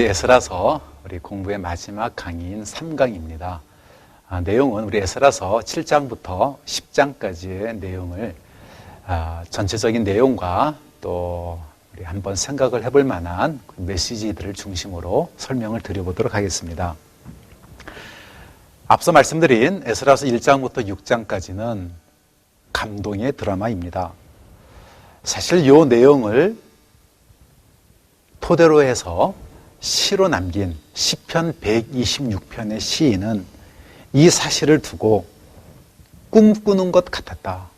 우리 에스라서 우리 공부의 마지막 강의인 3강입니다. 아, 내용은 우리 에스라서 7장부터 10장까지의 내용을 아, 전체적인 내용과 또 우리 한번 생각을 해볼 만한 그 메시지들을 중심으로 설명을 드려보도록 하겠습니다. 앞서 말씀드린 에스라서 1장부터 6장까지는 감동의 드라마입니다. 사실 이 내용을 토대로 해서 시로 남긴 시편 126편의 시인은 이 사실을 두고 꿈꾸는 것 같았다.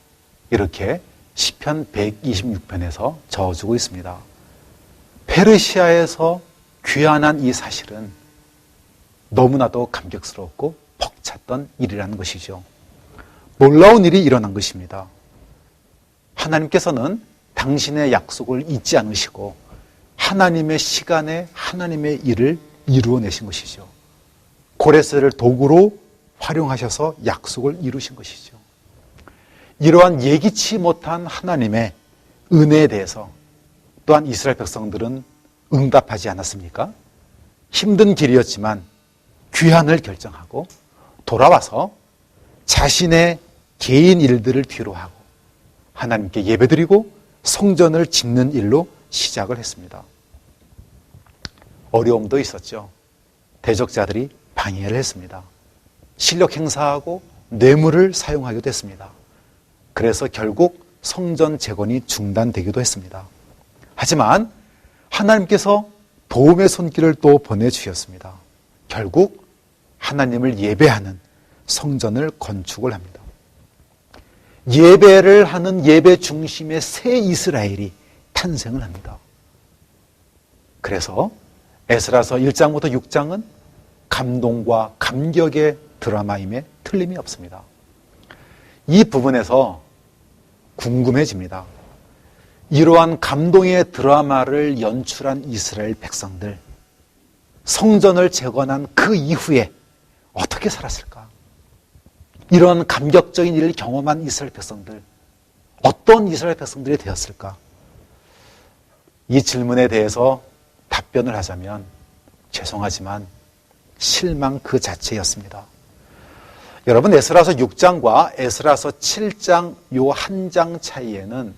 이렇게 시편 126편에서 저어주고 있습니다. 페르시아에서 귀환한 이 사실은 너무나도 감격스럽고 벅찼던 일이라는 것이죠. 놀라운 일이 일어난 것입니다. 하나님께서는 당신의 약속을 잊지 않으시고 하나님의 시간에 하나님의 일을 이루어내신 것이죠. 고레스를 도구로 활용하셔서 약속을 이루신 것이죠. 이러한 예기치 못한 하나님의 은혜에 대해서 또한 이스라엘 백성들은 응답하지 않았습니까? 힘든 길이었지만 귀환을 결정하고 돌아와서 자신의 개인 일들을 뒤로 하고 하나님께 예배드리고 성전을 짓는 일로 시작을 했습니다. 어려움도 있었죠. 대적자들이 방해를 했습니다. 실력 행사하고 뇌물을 사용하기도 했습니다. 그래서 결국 성전 재건이 중단되기도 했습니다. 하지만 하나님께서 도움의 손길을 또 보내주셨습니다. 결국 하나님을 예배하는 성전을 건축을 합니다. 예배를 하는 예배 중심의 새 이스라엘이 탄생을 합니다. 그래서 에스라서 1장부터 6장은 감동과 감격의 드라마임에 틀림이 없습니다. 이 부분에서 궁금해집니다. 이러한 감동의 드라마를 연출한 이스라엘 백성들, 성전을 재건한 그 이후에 어떻게 살았을까? 이런 감격적인 일을 경험한 이스라엘 백성들, 어떤 이스라엘 백성들이 되었을까? 이 질문에 대해서 답변을 하자면 죄송하지만 실망 그 자체였습니다. 여러분 에스라서 6장과 에스라서 7장 요 한 장 차이에는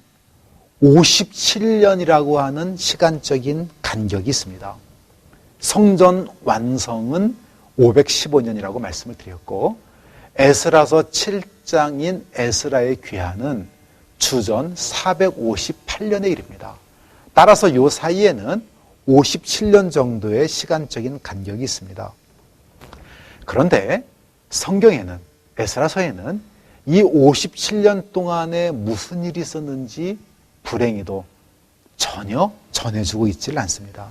57년이라고 하는 시간적인 간격이 있습니다. 성전 완성은 515년이라고 말씀을 드렸고 에스라서 7장인 에스라의 귀환은 주전 458년의 일입니다. 따라서 요 사이에는 57년 정도의 시간적인 간격이 있습니다. 그런데 성경에는 에스라서에는 이 57년 동안에 무슨 일이 있었는지 불행히도 전혀 전해주고 있지를 않습니다.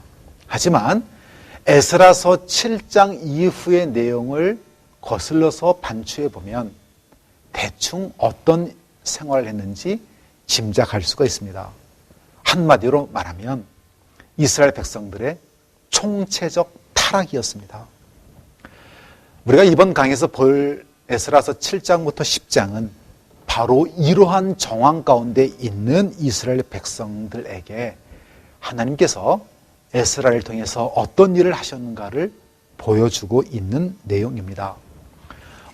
하지만 에스라서 7장 이후의 내용을 거슬러서 반추해 보면 대충 어떤 생활을 했는지 짐작할 수가 있습니다. 한마디로 말하면 이스라엘 백성들의 총체적 타락이었습니다. 우리가 이번 강에서 볼 에스라서 7장부터 10장은 바로 이러한 정황 가운데 있는 이스라엘 백성들에게 하나님께서 에스라를 통해서 어떤 일을 하셨는가를 보여주고 있는 내용입니다.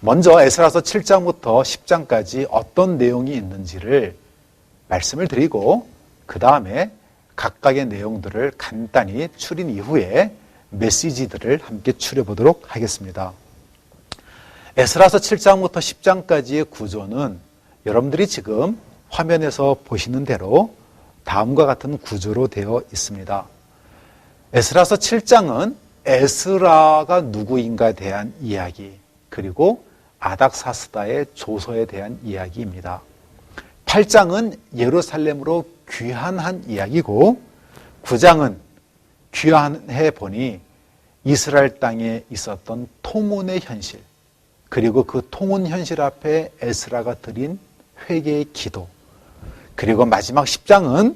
먼저 에스라서 7장부터 10장까지 어떤 내용이 있는지를 말씀을 드리고 그 다음에 각각의 내용들을 간단히 추린 이후에 메시지들을 함께 추려보도록 하겠습니다. 에스라서 7장부터 10장까지의 구조는 여러분들이 지금 화면에서 보시는 대로 다음과 같은 구조로 되어 있습니다. 에스라서 7장은 에스라가 누구인가에 대한 이야기, 그리고 아닥사스다의 조서에 대한 이야기입니다. 8장은 예루살렘으로 귀환한 이야기고 9장은 귀환해 보니 이스라엘 땅에 있었던 통혼의 현실 그리고 그 통혼 현실 앞에 에스라가 드린 회개의 기도 그리고 마지막 10장은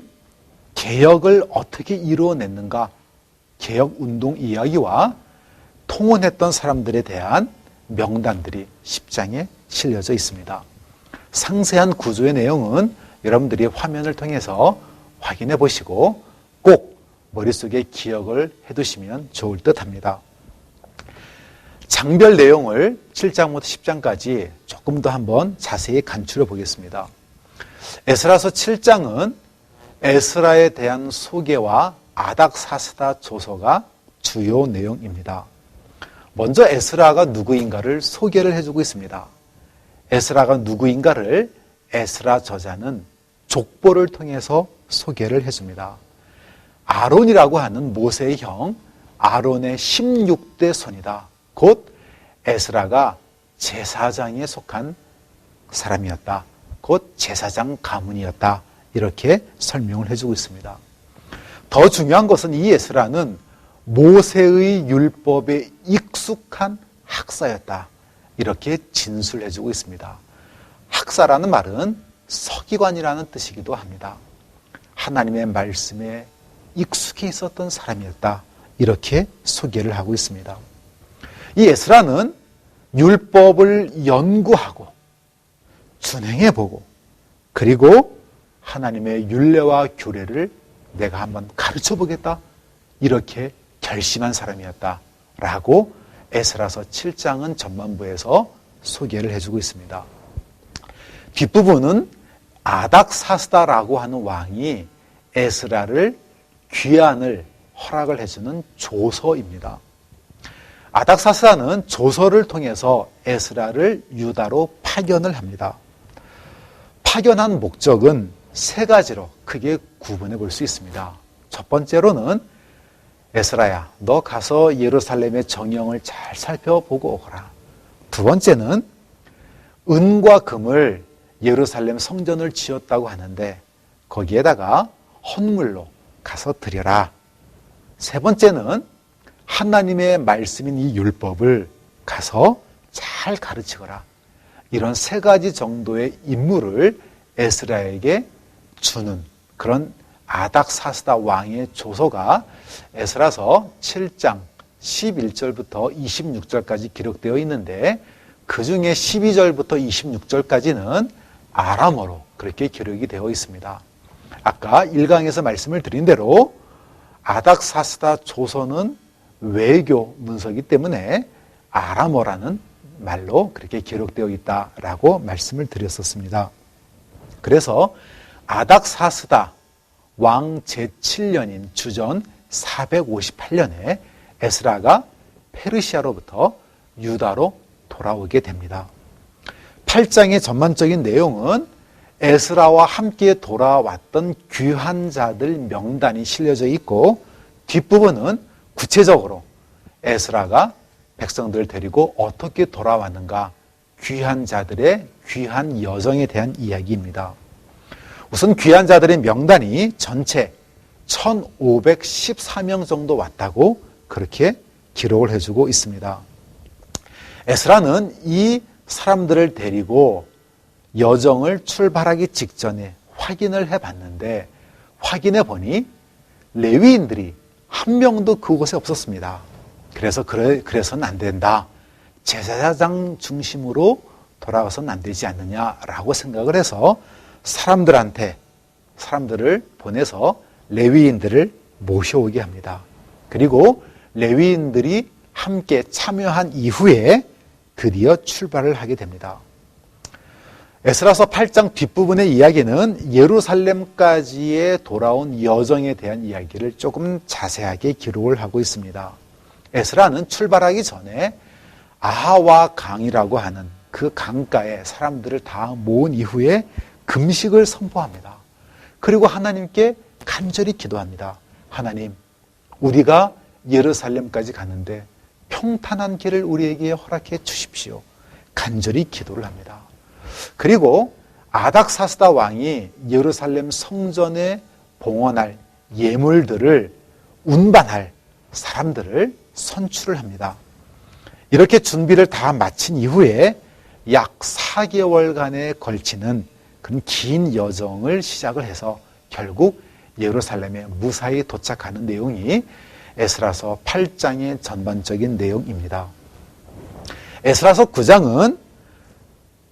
개혁을 어떻게 이루어냈는가 개혁 운동 이야기와 통혼했던 사람들에 대한 명단들이 10장에 실려져 있습니다. 상세한 구조의 내용은 여러분들이 화면을 통해서 확인해 보시고 꼭 머릿속에 기억을 해 두시면 좋을 듯 합니다. 장별 내용을 7장부터 10장까지 조금 더 한번 자세히 간추려 보겠습니다. 에스라서 7장은 에스라에 대한 소개와 아닥사스다 조서가 주요 내용입니다. 먼저 에스라가 누구인가를 소개를 해주고 있습니다. 에스라가 누구인가를 에스라 저자는 족보를 통해서 소개를 해줍니다. 아론이라고 하는 모세의 형 아론의 16대 손이다. 곧 에스라가 제사장에 속한 사람이었다. 곧 제사장 가문이었다. 이렇게 설명을 해주고 있습니다. 더 중요한 것은 이 에스라는 모세의 율법에 익숙한 학사였다. 이렇게 진술해주고 있습니다. 학사라는 말은 서기관이라는 뜻이기도 합니다. 하나님의 말씀에 익숙해 있었던 사람이었다. 이렇게 소개를 하고 있습니다. 이 에스라는 율법을 연구하고 준행해 보고 그리고 하나님의 율례와 규례를 내가 한번 가르쳐 보겠다. 이렇게 결심한 사람이었다. 라고 에스라서 7장은 전반부에서 소개를 해주고 있습니다. 뒷부분은 아닥사스다라고 하는 왕이 에스라를 귀환을 허락을 해주는 조서입니다. 아닥사스다는 조서를 통해서 에스라를 유다로 파견을 합니다. 파견한 목적은 세 가지로 크게 구분해 볼 수 있습니다. 첫 번째로는 에스라야, 너 가서 예루살렘의 정령을 잘 살펴보고 오거라. 두 번째는 은과 금을 예루살렘 성전을 지었다고 하는데 거기에다가 헌물로 가서 드려라. 세 번째는 하나님의 말씀인 이 율법을 가서 잘 가르치거라. 이런 세 가지 정도의 임무를 에스라에게 주는 그런 아닥사스다 왕의 조서가 에스라서 7장 11절부터 26절까지 기록되어 있는데 그 중에 12절부터 26절까지는 아람어로 그렇게 기록이 되어 있습니다. 아까 1강에서 말씀을 드린 대로 아닥사스다 조서는 외교 문서이기 때문에 아람어라는 말로 그렇게 기록되어 있다라고 말씀을 드렸었습니다. 그래서 아닥사스다 왕 제7년인 주전 458년에 에스라가 페르시아로부터 유다로 돌아오게 됩니다. 8장의 전반적인 내용은 에스라와 함께 돌아왔던 귀한 자들 명단이 실려져 있고 뒷부분은 구체적으로 에스라가 백성들을 데리고 어떻게 돌아왔는가 귀한 자들의 귀한 여정에 대한 이야기입니다. 우선 귀한 자들의 명단이 전체 1514명 정도 왔다고 그렇게 기록을 해주고 있습니다. 에스라는 이 사람들을 데리고 여정을 출발하기 직전에 확인을 해 봤는데 확인해 보니 레위인들이 한 명도 그곳에 없었습니다. 그래서 그래, 그래서는 안 된다. 제사장 중심으로 돌아가서는 안 되지 않느냐라고 생각을 해서 사람들한테 사람들을 보내서 레위인들을 모셔오게 합니다. 그리고 레위인들이 함께 참여한 이후에 드디어 출발을 하게 됩니다. 에스라서 8장 뒷부분의 이야기는 예루살렘까지의 돌아온 여정에 대한 이야기를 조금 자세하게 기록을 하고 있습니다. 에스라는 출발하기 전에 아하와 강이라고 하는 그 강가에 사람들을 다 모은 이후에 금식을 선포합니다. 그리고 하나님께 간절히 기도합니다. 하나님, 우리가 예루살렘까지 가는데 평탄한 길을 우리에게 허락해 주십시오. 간절히 기도를 합니다. 그리고 아닥사스다 왕이 예루살렘 성전에 봉헌할 예물들을 운반할 사람들을 선출을 합니다. 이렇게 준비를 다 마친 이후에 약 4개월간에 걸치는 그런 긴 여정을 시작을 해서 결국 예루살렘에 무사히 도착하는 내용이 에스라서 8장의 전반적인 내용입니다. 에스라서 9장은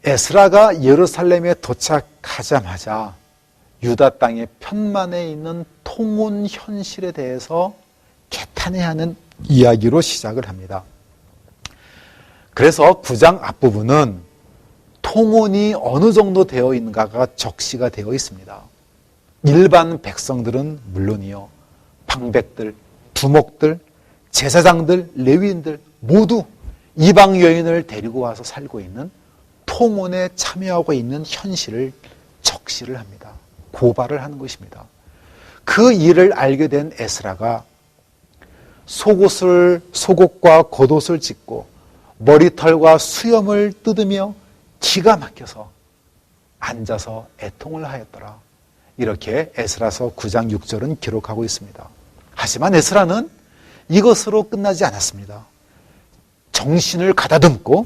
에스라가 예루살렘에 도착하자마자 유다 땅의 편만에 있는 통혼 현실에 대해서 개탄해하는 이야기로 시작을 합니다. 그래서 9장 앞부분은 통혼이 어느 정도 되어 있는가가 적시가 되어 있습니다. 일반 백성들은 물론이요. 방백들, 두목들, 제사장들, 레위인들 모두 이방 여인을 데리고 와서 살고 있는 통혼에 참여하고 있는 현실을 적시를 합니다. 고발을 하는 것입니다. 그 일을 알게 된 에스라가 속옷을 속옷과 겉옷을 찢고 머리털과 수염을 뜯으며 기가 막혀서 앉아서 애통을 하였더라. 이렇게 에스라서 9장 6절은 기록하고 있습니다. 하지만 에스라는 이것으로 끝나지 않았습니다. 정신을 가다듬고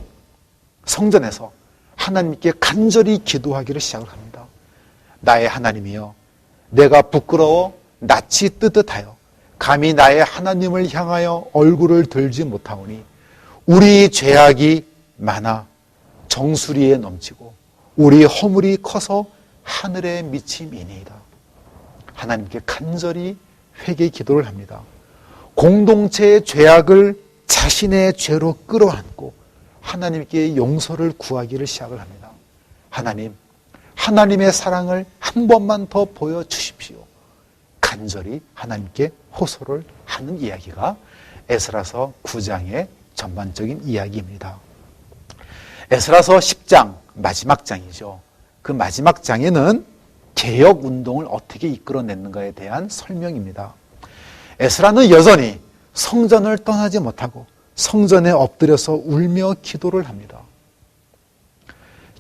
성전에서 하나님께 간절히 기도하기를 시작을 합니다. 나의 하나님이여, 내가 부끄러워 낯이 뜨뜻하여 감히 나의 하나님을 향하여 얼굴을 들지 못하오니 우리 죄악이 많아 정수리에 넘치고 우리 허물이 커서 하늘에 미침이니이다. 하나님께 간절히 회개 기도를 합니다. 공동체의 죄악을 자신의 죄로 끌어안고 하나님께 용서를 구하기를 시작을 합니다. 하나님, 하나님의 사랑을 한 번만 더 보여주십시오. 간절히 하나님께 호소를 하는 이야기가 에스라서 9장의 전반적인 이야기입니다. 에스라서 10장 마지막 장이죠. 그 마지막 장에는 개혁 운동을 어떻게 이끌어냈는가에 대한 설명입니다. 에스라는 여전히 성전을 떠나지 못하고 성전에 엎드려서 울며 기도를 합니다.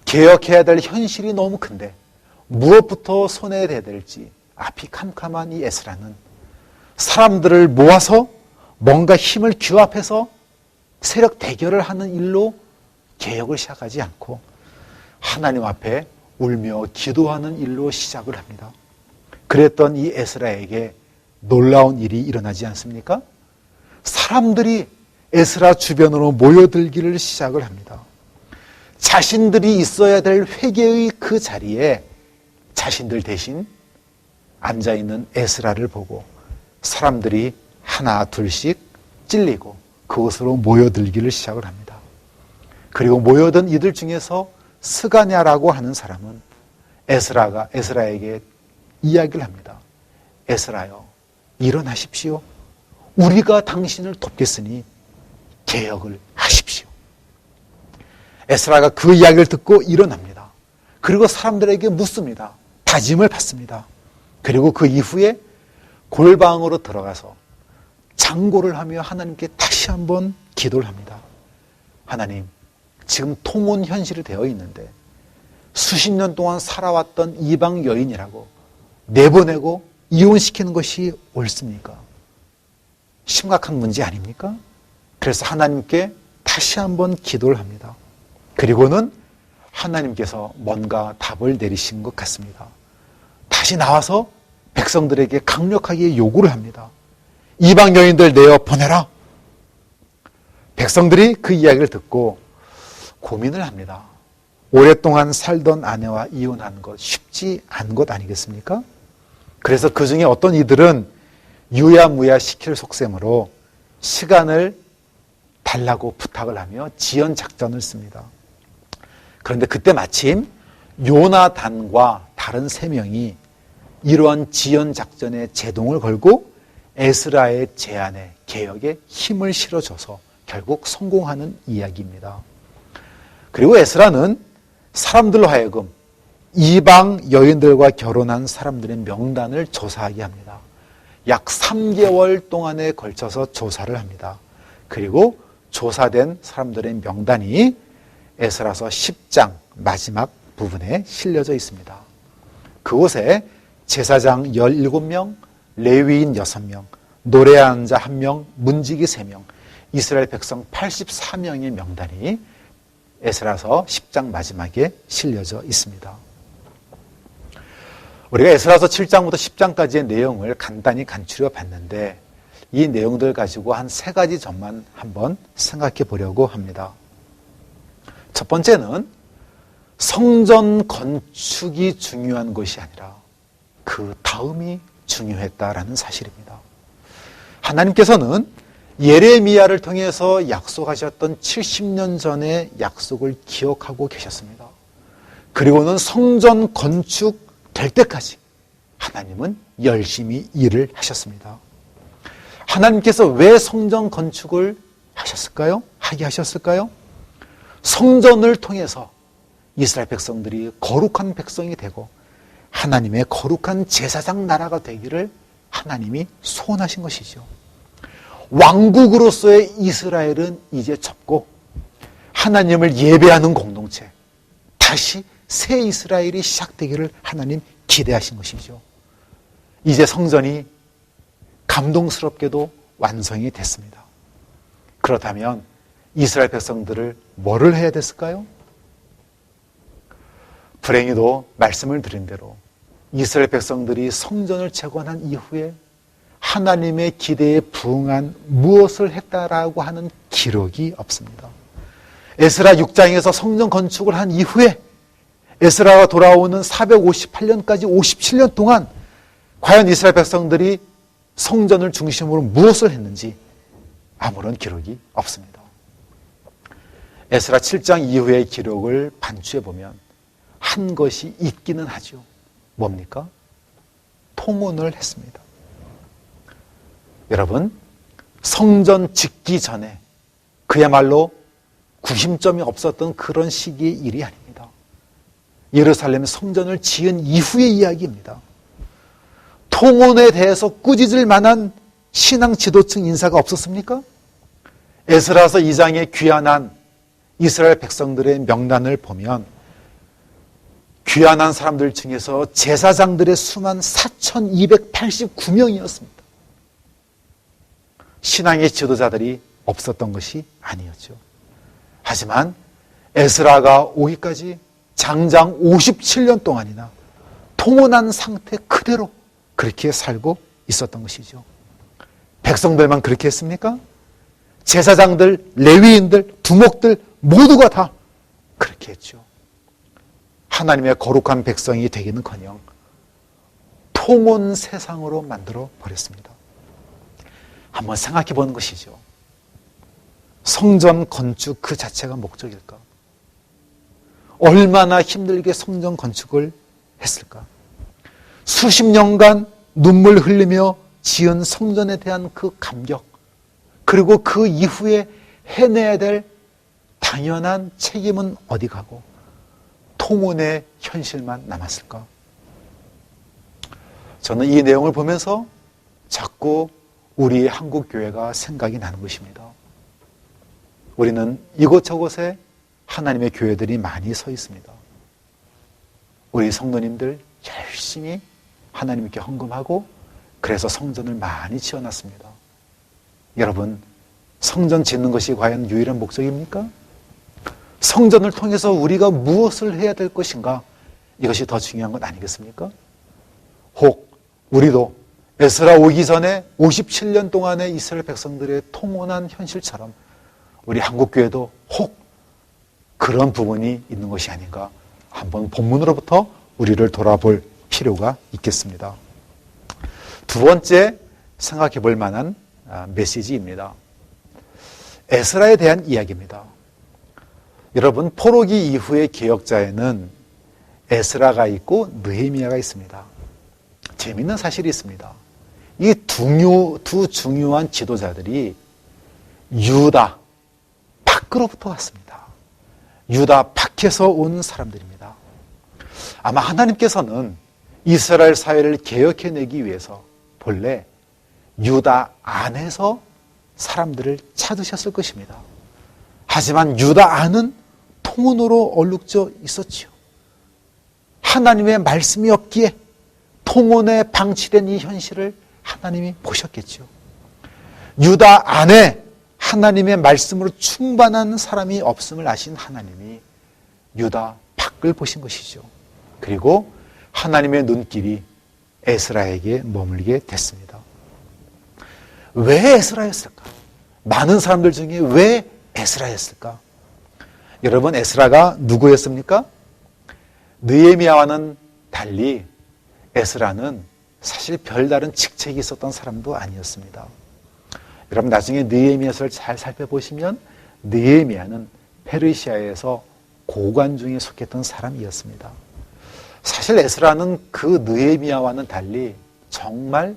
개혁해야 될 현실이 너무 큰데 무엇부터 손에 대야 될지 앞이 캄캄한 이 에스라는 사람들을 모아서 뭔가 힘을 규합해서 세력 대결을 하는 일로 개혁을 시작하지 않고 하나님 앞에 울며 기도하는 일로 시작을 합니다. 그랬던 이 에스라에게 놀라운 일이 일어나지 않습니까? 사람들이 에스라 주변으로 모여들기를 시작을 합니다. 자신들이 있어야 될 회개의 그 자리에 자신들 대신 앉아있는 에스라를 보고 사람들이 하나 둘씩 찔리고 그곳으로 모여들기를 시작을 합니다. 그리고 모여든 이들 중에서 스가냐라고 하는 사람은 에스라가 에스라에게 이야기를 합니다. 에스라요, 일어나십시오. 우리가 당신을 돕겠으니 개혁을 하십시오. 에스라가 그 이야기를 듣고 일어납니다. 그리고 사람들에게 묻습니다. 다짐을 받습니다. 그리고 그 이후에 골방으로 들어가서 장고를 하며 하나님께 다시 한번 기도를 합니다. 하나님, 지금 통혼 현실이 되어 있는데 수십 년 동안 살아왔던 이방 여인이라고 내보내고 이혼시키는 것이 옳습니까? 심각한 문제 아닙니까? 그래서 하나님께 다시 한번 기도를 합니다. 그리고는 하나님께서 뭔가 답을 내리신 것 같습니다. 다시 나와서 백성들에게 강력하게 요구를 합니다. 이방 여인들 내어 보내라. 백성들이 그 이야기를 듣고 고민을 합니다. 오랫동안 살던 아내와 이혼하는 것 쉽지 않은 것 아니겠습니까? 그래서 그 중에 어떤 이들은 유야무야 시킬 속셈으로 시간을 달라고 부탁을 하며 지연 작전을 씁니다. 그런데 그때 마침 요나단과 다른 세 명이 이러한 지연 작전에 제동을 걸고 에스라의 제안에 개혁에 힘을 실어줘서 결국 성공하는 이야기입니다. 그리고 에스라는 사람들로 하여금 이방 여인들과 결혼한 사람들의 명단을 조사하게 합니다. 약 3개월 동안에 걸쳐서 조사를 합니다. 그리고 조사된 사람들의 명단이 에스라서 10장 마지막 부분에 실려져 있습니다. 그곳에 제사장 17명, 레위인 6명, 노래하는 자 1명, 문지기 3명, 이스라엘 백성 84명의 명단이 에스라서 10장 마지막에 실려져 있습니다. 우리가 에스라서 7장부터 10장까지의 내용을 간단히 간추려 봤는데 이 내용들 가지고 한 세 가지 점만 한번 생각해 보려고 합니다. 첫 번째는 성전 건축이 중요한 것이 아니라 그 다음이 중요했다라는 사실입니다. 하나님께서는 예레미야를 통해서 약속하셨던 70년 전의 약속을 기억하고 계셨습니다. 그리고는 성전 건축 될 때까지 하나님은 열심히 일을 하셨습니다. 하나님께서 왜 성전 건축을 하셨을까요? 하게 하셨을까요? 성전을 통해서 이스라엘 백성들이 거룩한 백성이 되고 하나님의 거룩한 제사장 나라가 되기를 하나님이 소원하신 것이죠. 왕국으로서의 이스라엘은 이제 접고 하나님을 예배하는 공동체, 다시 새 이스라엘이 시작되기를 하나님 기대하신 것이죠. 이제 성전이 감동스럽게도 완성이 됐습니다. 그렇다면 이스라엘 백성들을 뭐를 해야 됐을까요? 불행히도 말씀을 드린 대로 이스라엘 백성들이 성전을 재건한 이후에 하나님의 기대에 부응한 무엇을 했다라고 하는 기록이 없습니다. 에스라 6장에서 성전 건축을 한 이후에 에스라가 돌아오는 458년까지 57년 동안 과연 이스라엘 백성들이 성전을 중심으로 무엇을 했는지 아무런 기록이 없습니다. 에스라 7장 이후의 기록을 반추해 보면 한 것이 있기는 하죠. 뭡니까? 통혼을 했습니다. 여러분, 성전 짓기 전에 그야말로 구심점이 없었던 그런 시기의 일이 아닙니다. 예루살렘 성전을 지은 이후의 이야기입니다. 통혼에 대해서 꾸짖을 만한 신앙 지도층 인사가 없었습니까? 에스라서 2장에 귀환한 이스라엘 백성들의 명단을 보면 귀환한 사람들 중에서 제사장들의 수만 4,289명이었습니다. 신앙의 지도자들이 없었던 것이 아니었죠. 하지만 에스라가 오기까지 장장 57년 동안이나 통혼한 상태 그대로 그렇게 살고 있었던 것이죠. 백성들만 그렇게 했습니까? 제사장들, 레위인들, 두목들 모두가 다 그렇게 했죠. 하나님의 거룩한 백성이 되기는커녕 통혼 세상으로 만들어 버렸습니다. 한번 생각해 보는 것이죠. 성전 건축 그 자체가 목적일까? 얼마나 힘들게 성전 건축을 했을까? 수십 년간 눈물 흘리며 지은 성전에 대한 그 감격, 그리고 그 이후에 해내야 될 당연한 책임은 어디 가고 통혼의 현실만 남았을까? 저는 이 내용을 보면서 자꾸 우리 한국 교회가 생각이 나는 것입니다. 우리는 이곳저곳에 하나님의 교회들이 많이 서 있습니다. 우리 성도님들 열심히 하나님께 헌금하고 그래서 성전을 많이 지어놨습니다. 여러분, 성전 짓는 것이 과연 유일한 목적입니까? 성전을 통해서 우리가 무엇을 해야 될 것인가? 이것이 더 중요한 것 아니겠습니까? 혹 우리도 에스라 오기 전에 57년 동안의 이스라엘 백성들의 통혼한 현실처럼 우리 한국 교회도 혹 그런 부분이 있는 것이 아닌가 한번 본문으로부터 우리를 돌아볼 필요가 있겠습니다. 두 번째 생각해 볼 만한 아, 메시지입니다. 에스라에 대한 이야기입니다. 여러분 포로기 이후의 개혁자에는 에스라가 있고 느헤미야가 있습니다. 재밌는 사실이 있습니다. 이 두, 두 중요한 지도자들이 유다 밖으로부터 왔습니다. 유다 밖에서 온 사람들입니다. 아마 하나님께서는 이스라엘 사회를 개혁해내기 위해서 본래 유다 안에서 사람들을 찾으셨을 것입니다. 하지만 유다 안은 통혼으로 얼룩져 있었지요. 하나님의 말씀이 없기에 통혼에 방치된 이 현실을 하나님이 보셨겠죠. 유다 안에 하나님의 말씀으로 충만한 사람이 없음을 아신 하나님이 유다 밖을 보신 것이죠. 그리고 하나님의 눈길이 에스라에게 머물게 됐습니다. 왜 에스라였을까? 많은 사람들 중에 왜 에스라였을까? 여러분 에스라가 누구였습니까? 느에미아와는 달리 에스라는 사실 별다른 직책이 있었던 사람도 아니었습니다. 여러분 나중에 느헤미야서를 잘 살펴보시면 느헤미야는 페르시아에서 고관 중에 속했던 사람이었습니다. 사실 에스라는 그 느헤미야와는 달리 정말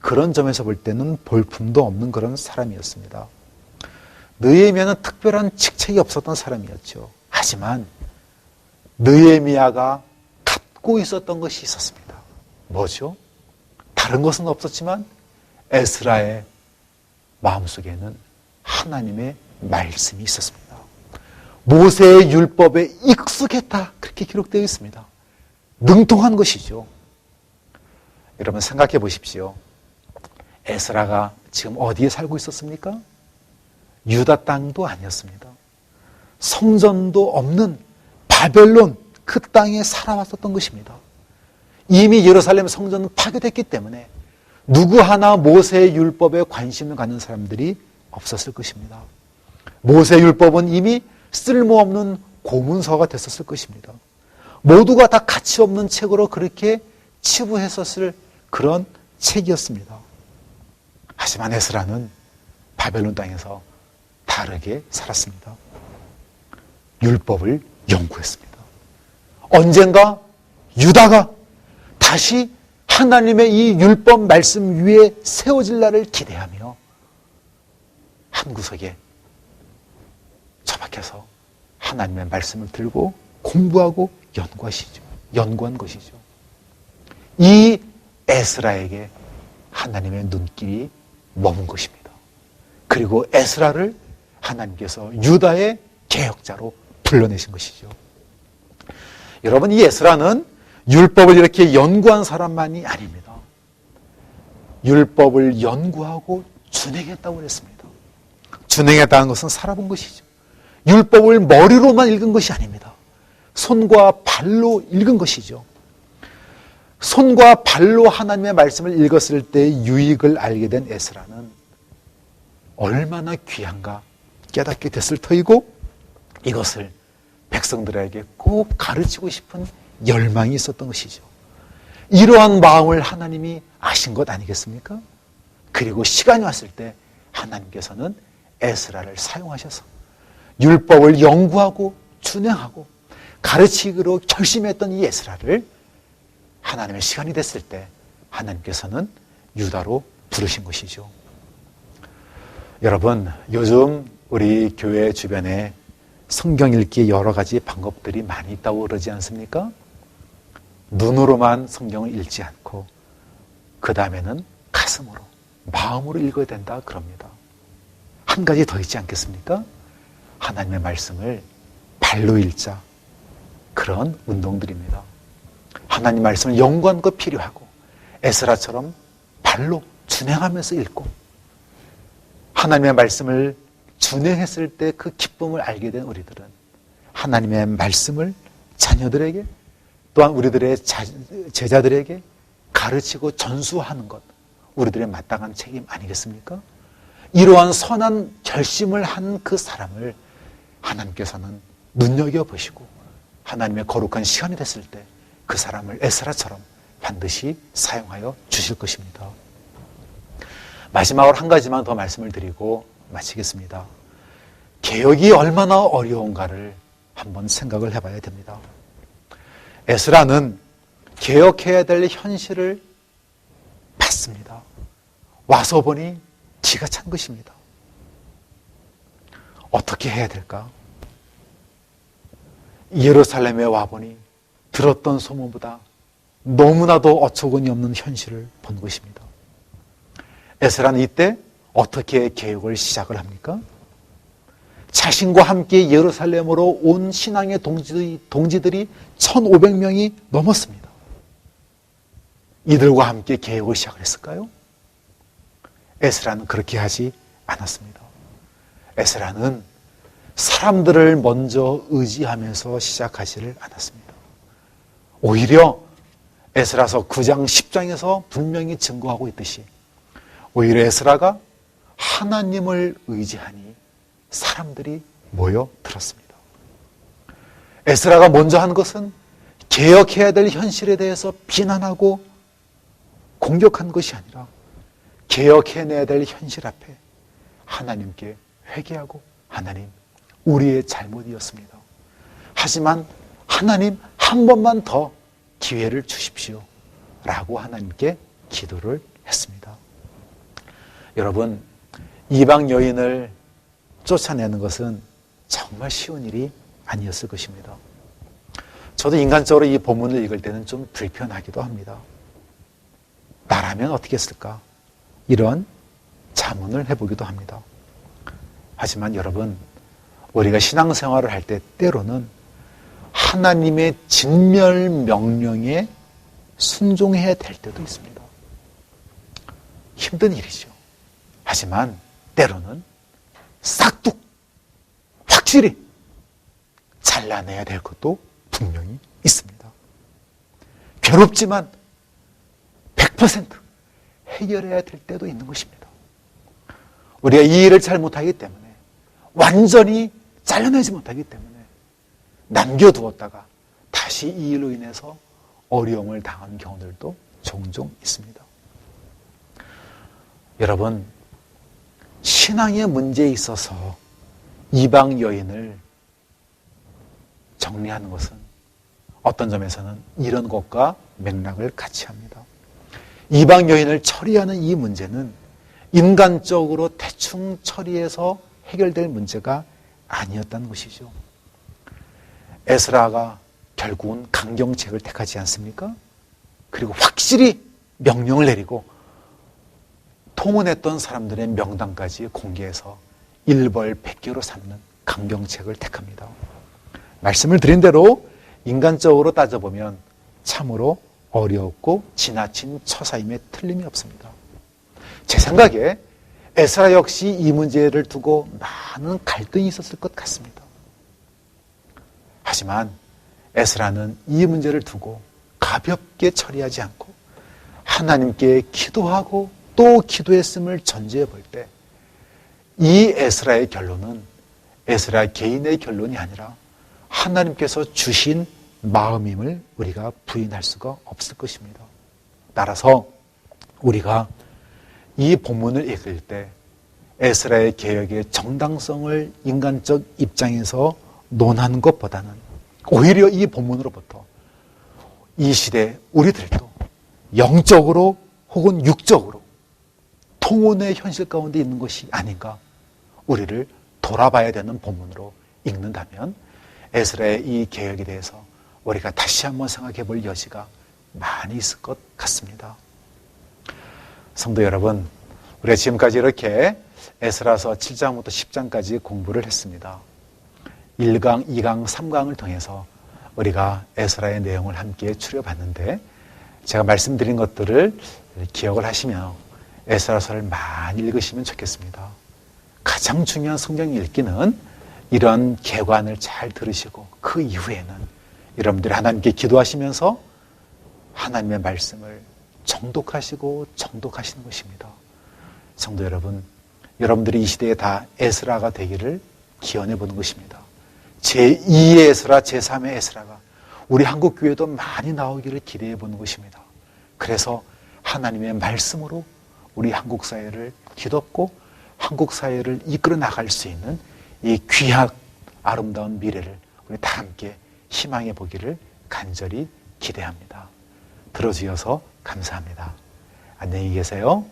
그런 점에서 볼 때는 볼품도 없는 그런 사람이었습니다. 느헤미야는 특별한 직책이 없었던 사람이었죠. 하지만 느헤미야가 갖고 있었던 것이 있었습니다. 뭐죠? 다른 것은 없었지만 에스라의 마음속에는 하나님의 말씀이 있었습니다. 모세의 율법에 익숙했다. 그렇게 기록되어 있습니다. 능통한 것이죠. 여러분 생각해 보십시오. 에스라가 지금 어디에 살고 있었습니까? 유다 땅도 아니었습니다. 성전도 없는 바벨론 그 땅에 살아왔었던 것입니다. 이미 예루살렘 성전은 파괴됐기 때문에 누구 하나 모세의 율법에 관심을 갖는 사람들이 없었을 것입니다. 모세 율법은 이미 쓸모없는 고문서가 됐었을 것입니다. 모두가 다 가치 없는 책으로 그렇게 치부했었을 그런 책이었습니다. 하지만 에스라는 바벨론 땅에서 다르게 살았습니다. 율법을 연구했습니다. 언젠가 유다가 다시 하나님의 이 율법 말씀 위에 세워질 날을 기대하며 한 구석에 처박혀서 하나님의 말씀을 들고 공부하고 연구하시죠. 연구한 것이죠. 이 에스라에게 하나님의 눈길이 머문 것입니다. 그리고 에스라를 하나님께서 유다의 개혁자로 불러내신 것이죠. 여러분, 이 에스라는 율법을 이렇게 연구한 사람만이 아닙니다. 율법을 연구하고 준행했다고 그랬습니다. 준행했다는 것은 살아본 것이죠. 율법을 머리로만 읽은 것이 아닙니다. 손과 발로 읽은 것이죠. 손과 발로 하나님의 말씀을 읽었을 때 유익을 알게 된 에스라는 얼마나 귀한가 깨닫게 됐을 터이고 이것을 백성들에게 꼭 가르치고 싶은 열망이 있었던 것이죠. 이러한 마음을 하나님이 아신 것 아니겠습니까? 그리고 시간이 왔을 때 하나님께서는 에스라를 사용하셔서 율법을 연구하고 준행하고 가르치기로 결심했던 이 에스라를 하나님의 시간이 됐을 때 하나님께서는 유다로 부르신 것이죠. 여러분, 요즘 우리 교회 주변에 성경 읽기 여러 가지 방법들이 많이 있다고 그러지 않습니까? 눈으로만 성경을 읽지 않고 그 다음에는 가슴으로 마음으로 읽어야 된다 그럽니다. 한 가지 더 있지 않겠습니까? 하나님의 말씀을 발로 읽자 그런 운동들입니다. 하나님 말씀을 연구한 것 필요하고 에스라처럼 발로 준행하면서 읽고 하나님의 말씀을 준행했을 때 그 기쁨을 알게 된 우리들은 하나님의 말씀을 자녀들에게 또한 우리들의 제자들에게 가르치고 전수하는 것 우리들의 마땅한 책임 아니겠습니까? 이러한 선한 결심을 한 그 사람을 하나님께서는 눈여겨 보시고 하나님의 거룩한 시간이 됐을 때 그 사람을 에스라처럼 반드시 사용하여 주실 것입니다. 마지막으로 한 가지만 더 말씀을 드리고 마치겠습니다. 개혁이 얼마나 어려운가를 한번 생각을 해봐야 됩니다. 에스라는 개혁해야 될 현실을 봤습니다. 와서 보니 기가 찬 것입니다. 어떻게 해야 될까? 예루살렘에 와보니 들었던 소문보다 너무나도 어처구니 없는 현실을 본 것입니다. 에스라는 이때 어떻게 개혁을 시작을 합니까? 자신과 함께 예루살렘으로 온 신앙의 동지들이, 동지들이 1,500명이 넘었습니다. 이들과 함께 개혁을 시작을 했을까요? 에스라는 그렇게 하지 않았습니다. 에스라는 사람들을 먼저 의지하면서 시작하지를 않았습니다. 오히려 에스라서 9장 10장에서 분명히 증거하고 있듯이 오히려 에스라가 하나님을 의지하니 사람들이 모여 들었습니다. 에스라가 먼저 한 것은 개혁해야 될 현실에 대해서 비난하고 공격한 것이 아니라 개혁해내야 될 현실 앞에 하나님께 회개하고 하나님, 우리의 잘못이었습니다. 하지만 하나님 한 번만 더 기회를 주십시오. 라고 하나님께 기도를 했습니다. 여러분, 이방 여인을 쫓아내는 것은 정말 쉬운 일이 아니었을 것입니다. 저도 인간적으로 이 본문을 읽을 때는 좀 불편하기도 합니다. 나라면 어떻게 했을까? 이런 자문을 해보기도 합니다. 하지만 여러분, 우리가 신앙생활을 할 때 때로는 하나님의 진멸 명령에 순종해야 될 때도 있습니다. 힘든 일이죠. 하지만 때로는 싹둑 확실히 잘라내야 될 것도 분명히 있습니다. 괴롭지만 100% 해결해야 될 때도 있는 것입니다. 우리가 이 일을 잘 못하기 때문에 완전히 잘라내지 못하기 때문에 남겨두었다가 다시 이 일로 인해서 어려움을 당하는 경우들도 종종 있습니다. 여러분, 신앙의 문제에 있어서 이방 여인을 정리하는 것은 어떤 점에서는 이런 것과 맥락을 같이 합니다. 이방 여인을 처리하는 이 문제는 인간적으로 대충 처리해서 해결될 문제가 아니었다는 것이죠. 에스라가 결국은 강경책을 택하지 않습니까? 그리고 확실히 명령을 내리고 통혼했던 사람들의 명단까지 공개해서 일벌백계로 삼는 강경책을 택합니다. 말씀을 드린 대로 인간적으로 따져보면 참으로 어렵고 지나친 처사임에 틀림이 없습니다. 제 생각에 에스라 역시 이 문제를 두고 많은 갈등이 있었을 것 같습니다. 하지만 에스라는 이 문제를 두고 가볍게 처리하지 않고 하나님께 기도하고 또 기도했음을 전제해 볼 때 이 에스라의 결론은 에스라 개인의 결론이 아니라 하나님께서 주신 마음임을 우리가 부인할 수가 없을 것입니다. 따라서 우리가 이 본문을 읽을 때 에스라의 개혁의 정당성을 인간적 입장에서 논하는 것보다는 오히려 이 본문으로부터 이 시대 우리들도 영적으로 혹은 육적으로 통혼의 현실 가운데 있는 것이 아닌가 우리를 돌아봐야 되는 본문으로 읽는다면 에스라의 이 개혁에 대해서 우리가 다시 한번 생각해 볼 여지가 많이 있을 것 같습니다. 성도 여러분, 우리가 지금까지 이렇게 에스라서 7장부터 10장까지 공부를 했습니다. 1강, 2강, 3강을 통해서 우리가 에스라의 내용을 함께 추려봤는데 제가 말씀드린 것들을 기억을 하시며 에스라서를 많이 읽으시면 좋겠습니다. 가장 중요한 성경 읽기는 이런 개관을 잘 들으시고 그 이후에는 여러분들이 하나님께 기도하시면서 하나님의 말씀을 정독하시고 정독하시는 것입니다. 성도 여러분, 여러분들이 이 시대에 다 에스라가 되기를 기원해 보는 것입니다. 제2의 에스라, 제3의 에스라가 우리 한국 교회도 많이 나오기를 기대해 보는 것입니다. 그래서 하나님의 말씀으로 우리 한국 사회를 뒤덮고 한국 사회를 이끌어 나갈 수 있는 이 귀한 아름다운 미래를 우리 다 함께 희망해 보기를 간절히 기대합니다. 들어주셔서 감사합니다. 안녕히 계세요.